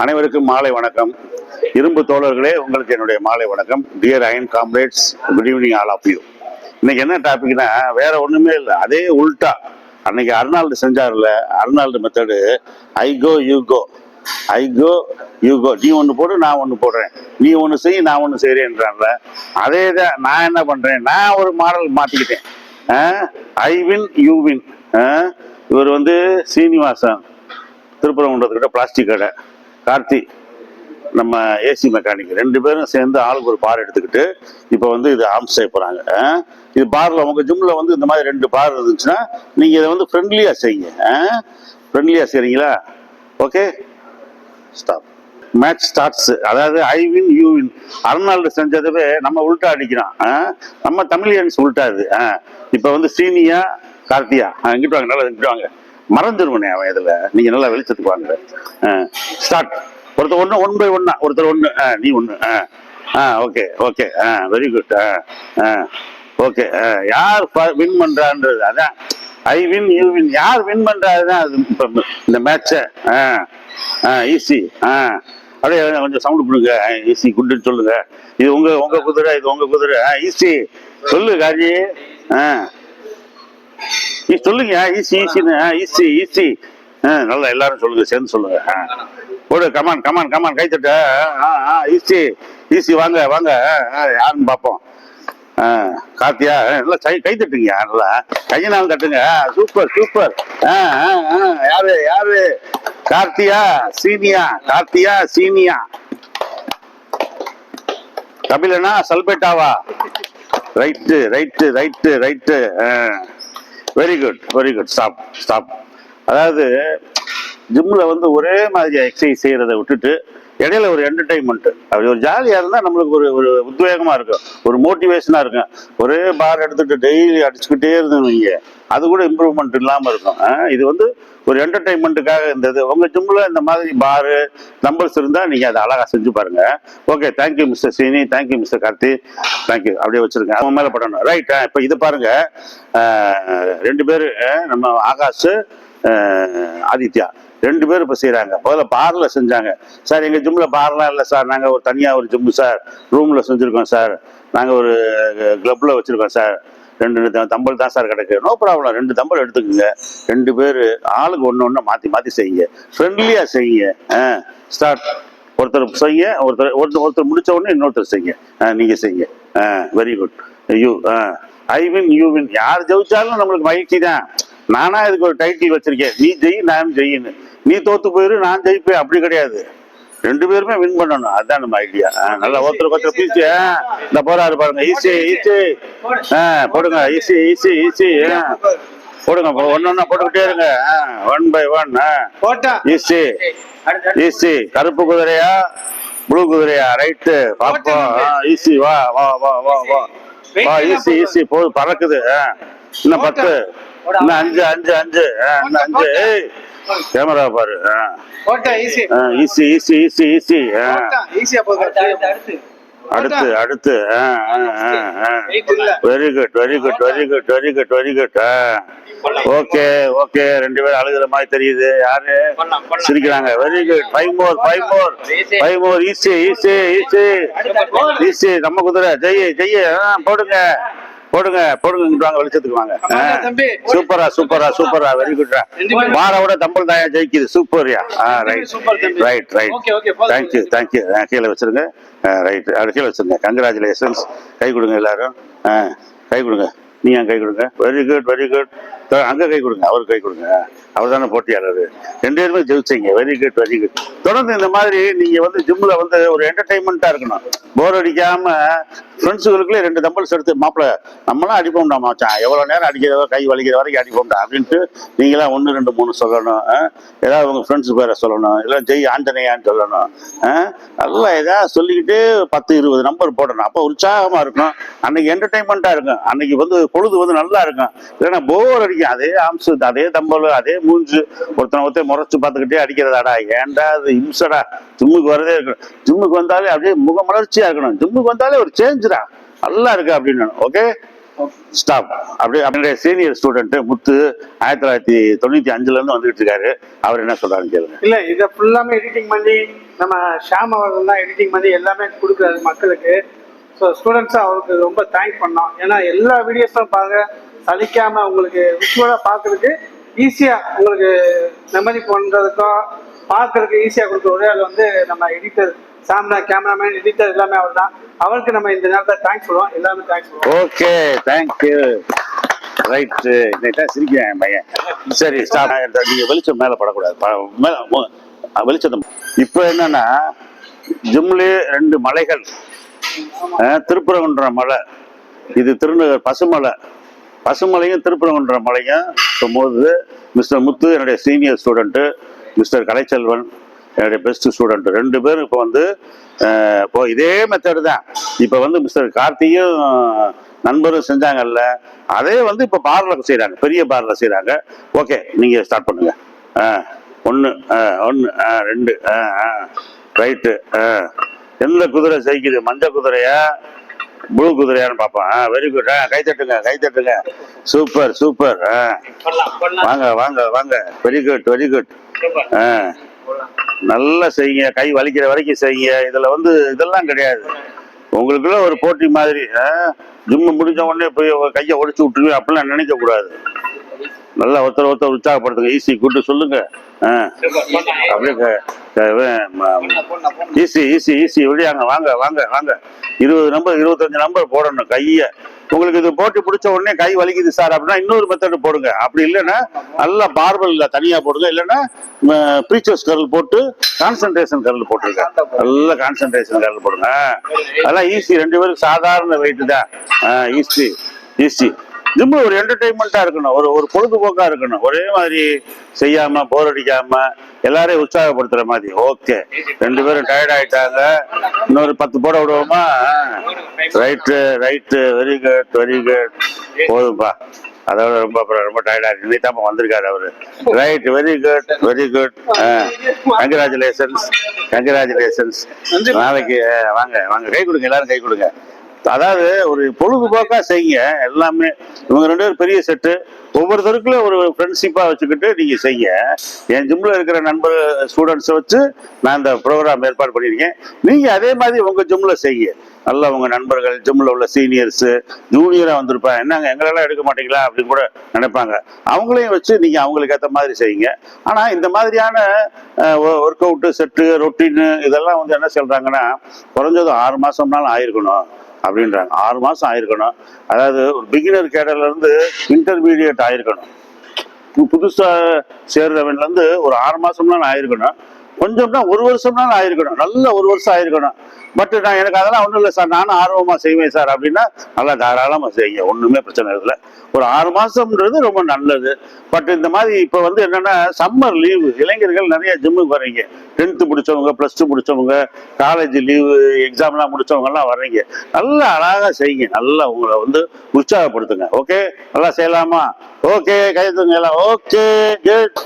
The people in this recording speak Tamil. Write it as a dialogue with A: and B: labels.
A: அனைவருக்கும் மாலை வணக்கம். இரும்பு தோழர்களே உங்களுக்கு என்னுடைய மாலை வணக்கம். Dear iron comrades good evening all of you இன்னைக்கு என்ன டாபிக்னா வேற ஒண்ணுமே இல்லை. அதே உல்டா. அன்னைக்கு Arnold செஞ்சார்ல Arnold method I go you go I go you go நீ ஒன்று போடு நான் ஒன்று போடுறேன். நீ ஒன்று செய் நான் ஒன்று செய்கிறேன்றான்ல அதே தான் நான் என்ன பண்ணுறேன் நான் ஒரு மாடல் மாற்றிக்கிட்டேன் ஐ வின் யூ வின் இவர் வந்து சீனிவாசன் திருப்பரங்குன்றத்துக்கிட்ட பிளாஸ்டிக் கடை. கார்த்தி நம்ம ஏசி மெக்கானிக் ரெண்டு பேரும் சேர்ந்து ஆளுக்கு ஒரு பார் எடுத்துக்கிட்டு இப்போ வந்து இது ஆம் செய்ய போகிறாங்க இது பாரில் உங்கள் ஜிம்மில் வந்து இந்த மாதிரி ரெண்டு பார் இருந்துச்சுன்னா நீங்கள் இதை வந்து ஃப்ரெண்ட்லியாக செய்யுங்க. ஃப்ரெண்ட்லியாக செய்கிறீங்களா ஓகே ஸ்டாப் மேட்ச் ஸ்டார்ட்ஸ் அதாவது I win you win Arnold செஞ்சதவே நம்ம உல்ட்டா அடிக்கிறோம் ஆ? நம்ம தமிழியன்ஸ் உல்ட்டா இது. இப்போ வந்து சீனியா கார்த்தியா? இங்கிட்டு வாங்க நல்லா இங்கிட்டு வாங்க. மறந்துடுவனே அவன் இதில். நீங்கள் நல்லா வெளிச்சத்துக்கு வாங்க. ஸ்டார்ட் ஒருத்தர் ஒன்று ஒன் பை ஒன்னா ஒருத்தர் ஒன்று ஆ நீ ஒன்று ஆ ஆ ஓகே ஓகே ஆ வெரி குட் ஆ ஆ ஓகே யார் வின் பண்ணுறான்றது அதான் ஐ வின் யூ வின் யார் வின் பண்ணுறாரு தான் அது இப்போ இந்த மேட்சை ஆ ஆ ஈஸி ஆ அப்படியே கொஞ்சம் சவுண்ட் கொடுங்க. ஈஸி குட்டுன்னு சொல்லுங்க. இது உங்க உங்க குதிரை இது உங்க குதிரை. ஆ ஈஸி சொல்லு காஜி. ஆ சொல்லுங்க. ஈஸி ஈஸின்னு ஈஸி ஈஸி ஆ நல்லா எல்லாரும் சொல்லுங்க சேர்ந்து சொல்லுங்க. ஆ. போடு கமான் கமான் கமான் கை தட்டு. ஆ ஆ ஈஸி ஈஸி வாங்க வாங்க. ஆ, ஆ, யாருன்னு பார்ப்போம். ஆ கார்த்தியா ஆ, நல்லா கை கை தட்டுங்க நல்லா. கையினாலும் தட்டுங்க. ஆ, சூப்பர் சூப்பர் ஆ ஆ ஆ யாரு யாரு? கார்த்தியா சீனியா கார்த்தியா சீனியா. கபிலனா சல்பேட்டாவா? Right right right right very good very good stop stop அதாவது ஜிம்மில் வந்து ஒரே மாதிரி எக்ஸசைஸ் செய்கிறத விட்டுட்டு இடையில ஒரு என்டர்டைன்மெண்ட் அப்படி ஒரு ஜாலியாக இருந்தால் நம்மளுக்கு ஒரு ஒரு உத்வேகமாக இருக்கும். ஒரு மோட்டிவேஷனாக இருக்கும். ஒரே பார் எடுத்துகிட்டு டெய்லி அடிச்சுக்கிட்டே இருந்தவங்க அது கூட இம்ப்ரூவ்மெண்ட் இல்லாமல் இருக்கும். ஆ, இது வந்து ஒரு என்டர்டைன்மெண்ட்டுக்காக இருந்தது உங்கள் ஜிம்மில் இந்த மாதிரி பாரு நம்பர்ஸ் இருந்தால் நீங்கள் அதை அழகாக செஞ்சு பாருங்க. Okay thank you mister Seeni thank you mister Karthi thank you அப்படியே வச்சுருக்கேன் அவன் மேலே படணும். ரைட் இப்போ இது பாருங்கள் ரெண்டு பேர் நம்ம ஆகாஷ் ஆதித்யா. ரெண்டு பேர் இப்போ செய்கிறாங்க முதல்ல பாரில் செஞ்சாங்க. சார் எங்கள் ஜிம்மில் பார்லாம் இல்லை சார். நாங்கள் ஒரு தனியாக ஒரு ஜிம்மு சார். ரூமில் செஞ்சுருக்கோம் சார். நாங்கள் ஒரு கிளப்பில் வச்சுருக்கோம் சார். ரெண்டு தம்பல் தான் சார் கிடைக்கு. நோ ப்ராப்ளம் ரெண்டு தம்பல் எடுத்துக்கோங்க. ரெண்டு பேர் ஆளுக்கு ஒன்று ஒன்று மாற்றி மாற்றி செய்யுங்க. ஃப்ரெண்ட்லியாக செய்யுங்க. ஆ ஸ்டார்ட் ஒருத்தர் செய்ய ஒருத்தர் ஒருத்தர் ஒருத்தர் முடித்த உடனே இன்னொருத்தர் செய்யுங்க. ஆ, நீங்கள் செய்யுங்க. ஆ very good you ah I win you win யார் ஜெயிச்சாலும் நம்மளுக்கு மகிழ்ச்சி தான் நானா இதுக்கு ஒரு டைட்டில் வச்சிருக்கேன். நீ ஜெய் நான் ஜெயின்னு. நீ தோத்து போயிரு நான் ஜெயிப்பேன் அப்படி கிடையாது. ரெண்டு பேருமே வின் பண்ணணும். அதுதான் நம்ம ஐடியா நல்லா ஒருத்தருக்கு ஒருத்தர் பீச்சு இந்த போறாரு பாருங்க. Easy easy. ஆ போடுங்க. Easy easy easy. போடுங்க. ஒன்னு ஒன்னா போட்டுக்கிட்டே இருங்க. One by one easy. Easy. கருப்பு குதிரையா ப்ளூ குதிரையா? ரைட்டு பாப்போம் ஈஸி. வா வா வா வா வா. வா ஈஸி ஈஸி. போது பறக்குது. இன்னும் பத்து. இன்னும் அஞ்சு அஞ்சு அஞ்சு. இன்னும் அஞ்சு. கேமரா பாரு.
B: ஈஸி
A: ஈஸி ஈஸி ஈஸி அடுத்து அடுத்து. Very good very good very good very good very good okay okay ரெண்டு பேரும் அழுகுற மாதிரி தெரியுது. யாரு? சிரிக்கிறாங்க. Very good five more five more five more easy easy easy easy நம்ம குதிரை. ஜெய் ஜெய். ஆ, போடுங்க. போடுங்க போடுங்க வாங்க வெளிச்சத்துக்கு வாங்க. சூப்பரா சூப்பரா சூப்பரா வெரி குட்ரா மாரை விட தம்பல் தாயா ஜெயிக்குது சூப்பர்யா right. Right right. Thank you thank you கீழே வச்சிருங்க. ரைட் கீழே வச்சிருங்க. கங்க்ராச்சுலேஷன்ஸ் கை கொடுங்க எல்லாரும். கை கொடுங்க. நீ கை கொடுங்க? வெரி குட் வெரி குட் அங்க கை கொடுங்க அவர் கை கொடுங்க. அவர் தானே போட்டியாளர். ரெண்டு பேருமே ஜெயிச்சிங்க. வெரி குட் வெரி குட் தொடர்ந்து இந்த மாதிரி நீங்க வந்து ஜிம்ல வந்து ஒரு என்டர்டைன்மெண்ட்டாக இருக்கணும். போர் அடிக்காம ஃப்ரெண்ட்ஸுகளுக்குள்ளே ரெண்டு தம்பல்ஸ் எடுத்து மாப்பிள்ள நம்மளாம் அடிப்போம்டா மச்சான். எவ்வளோ நேரம் அடிக்கிறதோ கை வலிக்கிற வரைக்கும் அடிப்போம்டா அப்படின்ட்டு நீங்களாம் ஒன்று ரெண்டு மூணு சொல்லணும். ஆ? ஏதாவது உங்கள் ஃப்ரெண்ட்ஸ் பேரை சொல்லணும். இல்லை ஜெய் ஆண்டனையான்னு சொல்லணும். ஆ? நல்லா ஏதாவது சொல்லிக்கிட்டு பத்து இருபது நம்பர் போடணும். அப்போ உற்சாகமாக இருக்கும் அன்னைக்கு என்டர்டைன்மெண்ட்டாக இருக்கும். அன்னைக்கு வந்து பொழுது வந்து நல்லா இருக்கும். இல்லைன்னா போர் அடிக்கும் அதே ஆம்சு அதே தம்பல் அதே மூஞ்சு. ஒருத்தனை ஒருத்தர் முறைச்சு பார்த்துக்கிட்டே அடிக்கிறதாடா. ஏன்டா அது இம்சடா? ஜிம்முக்கு வரதே இருக்கணும். ஜிம்முக்கு வந்தாலே அப்படியே முகமலர்ச்சியா இருக்கணும். ஜிம்முக்கு வந்தாலே ஒரு சேஞ்சுடா நல்லா இருக்கு அப்படின்னு ஓகே ஸ்டாப் அப்படியே அப்படின்ற சீனியர் ஸ்டூடெண்ட் முத்து ஆயிரத்தி தொள்ளாயிரத்தி தொண்ணூத்தி அஞ்சுல இருந்து வந்துகிட்டு இருக்காரு. அவர் என்ன சொல்றாருன்னு கேளுங்க.
B: இல்ல இத ஃபுல்லாமே எடிட்டிங் பண்ணி நம்ம ஷாம் அவர்கள் தான் எடிட்டிங் பண்ணி எல்லாமே கொடுக்குறாரு மக்களுக்கு. ஸோ ஸ்டூடெண்ட்ஸும் அவருக்கு ரொம்ப தேங்க் பண்ணோம். ஏன்னா எல்லா வீடியோஸும் பாருங்க. சலிக்காம உங்களுக்கு விஷுவலாக பார்க்கறதுக்கு ஈஸியா உங்களுக்கு மெமரி பண்றதுக்கும் பார்க்கறதுக்கு ஈஸியா கொடுக்குற ஒரே ஆள் வந்து நம்ம எடிட்டர் சாம்னா கேமராமேன் எடிட்டர் எல்லாமே அவர் தான் அவருக்கு நம்ம இந்த நேரத்தில் தேங்க்ஸ் சொல்லுவோம். எல்லாமே தேங்க்ஸ் சொல்லுவோம்.
A: ஓகே தேங்க்யூ ரைட்டு இன்னைக்கு சிரிக்கிறேன் என் பையன். சரி ஸ்டார்ட் நீங்கள் வெளிச்சம் மேலே படக்கூடாது. மேலே வெளிச்சம். இப்போ என்னன்னா ஜிம்லேயே ரெண்டு மலைகள் அஹ், மலை இது திருநகர் பசுமலை பசுமலையும் திருப்பரங்குன்ற மலையும் போது மிஸ்டர் முத்து என்னுடைய சீனியர் ஸ்டூடெண்ட்டு மிஸ்டர் கலைச்செல்வன் என்னுடைய பெஸ்ட் ஸ்டூடெண்ட் ரெண்டு பேரும் இப்போ வந்து இப்போ இதே மெத்தடு தான். இப்போ வந்து மிஸ்டர் கார்த்தியும் நண்பரும் செஞ்சாங்கல்ல. அதே வந்து இப்போ பாரில் செய்கிறாங்க பெரிய பாரில் செய்கிறாங்க ஓகே நீங்கள் ஸ்டார்ட் பண்ணுங்க. ஆ ஒன்று ஆ ஒன்று ஆ ரெண்டு ஆ ஆ ரைட்டு ஆ எந்த குதிரை ஜெயிக்குது மஞ்சள் குதிரையா? ப்ளூ குதிரையான்னு பார்ப்போம். ஆ வெரி குட் ஆ கை தட்டுங்க கை தட்டுங்க. சூப்பர் சூப்பர் ஆ. வாங்க வாங்க வாங்க. வெரி குட் வெரி குட் ஆ. நல்லா செய்யுங்க. கை வலிக்கிற வரைக்கும் செய்யுங்க. இதில் வந்து இதெல்லாம் கிடையாது. உங்களுக்குள்ள ஒரு போட்டி மாதிரி ஜிம்மு முடிஞ்ச உடனே போய் கையை ஒடிச்சு விட்டுருவீங்க அப்படிலாம் நினைக்கக்கூடாது. நல்லா ஒருத்தர் ஒருத்தர் உற்சாகப்படுத்துங்க. ஈஸி கூட்டு சொல்லுங்க. ஆ. அப்படியே ஈஸி ஈஸி ஈஸி விடியாங்க வாங்க வாங்க வாங்க. இருபது நம்பர் இருபத்தஞ்சு நம்பர் போடணும் கையை. உங்களுக்கு இது போட்டு பிடிச்ச உடனே கை வலிக்குது சார் அப்படின்னா இன்னொரு மெத்தட் போடுங்க. அப்படி இல்லைன்னா நல்லா பார்பல்ல தனியாக போடுங்க. இல்லைன்னா ப்ரீச்சர்ஸ் கரல் போட்டு கான்சன்ட்ரேஷன் கரல் போட்டுருங்க. நல்லா கான்சன்ட்ரேஷன் கரல் போடுங்க. அதெல்லாம் ஈஸி ரெண்டு பேரும் சாதாரண வெயிட் தான். ஈஸி ஈஸி ஜிம்மு ஒரு என்டர்டைன்மெண்ட்டா இருக்கணும். ஒரு ஒரு பொழுதுபோக்கா இருக்கணும். ஒரே மாதிரி செய்யாம போர் அடிக்காம எல்லாரையும் உற்சாகப்படுத்துற மாதிரி. ஓகே ரெண்டு பேரும் டயர்ட் ஆயிட்டாங்க. இன்னொரு பத்து போட விடுவோமா? Right right very good very good போதும்பா. அதோட ரொம்ப ரொம்ப டயர்டா இருக்கு. நீ தான் வந்திருக்காரு அவரு. Right very good very good congratulations congratulations நாளைக்கு வாங்க வாங்க. கை கொடுங்க எல்லாரும் கை கொடுங்க. அதாவது ஒரு பொழுதுபோக்கா செய்யுங்க. எல்லாமே இவங்க ரெண்டு பேரும் பெரிய செட்டு. ஒவ்வொருத்தருக்குள்ள ஒரு ஃப்ரெண்ட்ஷிப்பா வச்சுக்கிட்டு நீங்க செய்ய என் ஜிம்ல இருக்கிற நண்பர் ஸ்டூடெண்ட்ஸை வச்சு நான் இந்த ப்ரோக்ராம் ஏற்பாடு பண்ணியிருக்கேன். நீங்க அதே மாதிரி உங்க ஜிம்ல செய்ய நல்லா உங்க நண்பர்கள் ஜிம்ல உள்ள சீனியர்ஸ் ஜூனியரா வந்திருப்பாங்க. என்னங்க எங்களெல்லாம் எடுக்க மாட்டீங்களா? அப்படின்னு கூட நினைப்பாங்க. அவங்களையும் வச்சு நீங்க அவங்களுக்கு ஏற்ற மாதிரி செய்யுங்க. ஆனா இந்த மாதிரியான ஒர்க் அவுட்டு செட்டு ரொட்டீனு இதெல்லாம் வந்து என்ன சொல்றாங்கன்னா குறைஞ்சது ஆறு மாசம்னாலும் ஆயிருக்கணும். அப்படின்றாங்க. ஆறு மாசம் ஆயிருக்கணும். அதாவது ஒரு பிகினர் கேடர்ல இருந்து இன்டர்மீடியட் ஆயிருக்கணும். புதுசாக புதுசா சேர்றவன்ல இருந்து ஒரு ஆறு மாசம்லாம் ஆயிருக்கணும். கொஞ்சம்னா ஒரு வருஷம்னாலும் ஆயிருக்கணும். நல்ல ஒரு வருஷம் ஆயிருக்கணும். பட் நான் எனக்கு அதெல்லாம் ஒன்றும் இல்லை சார். நானும் ஆர்வமாக செய்வேன் சார் அப்படின்னா நல்லா தாராளமாக செய்யுங்க. ஒன்றுமே பிரச்சனை இல்லை. ஒரு ஆறு மாதம்ன்றது ரொம்ப நல்லது. பட் இந்த மாதிரி இப்போ வந்து என்னென்னா சம்மர் லீவு இளைஞர்கள் நிறைய ஜிம்முக்கு வர்றீங்க. டென்த்து முடிச்சவங்க ப்ளஸ் டூ முடித்தவங்க காலேஜ் லீவு எக்ஸாம்லாம் முடிச்சவங்க எல்லாம் வர்றீங்க. நல்லா அழகாக செய்யுங்க. நல்லா உங்களை வந்து உற்சாகப்படுத்துங்க. ஓகே நல்லா செய்யலாமா? ஓகே கைதுங்க எல்லாம். Okay good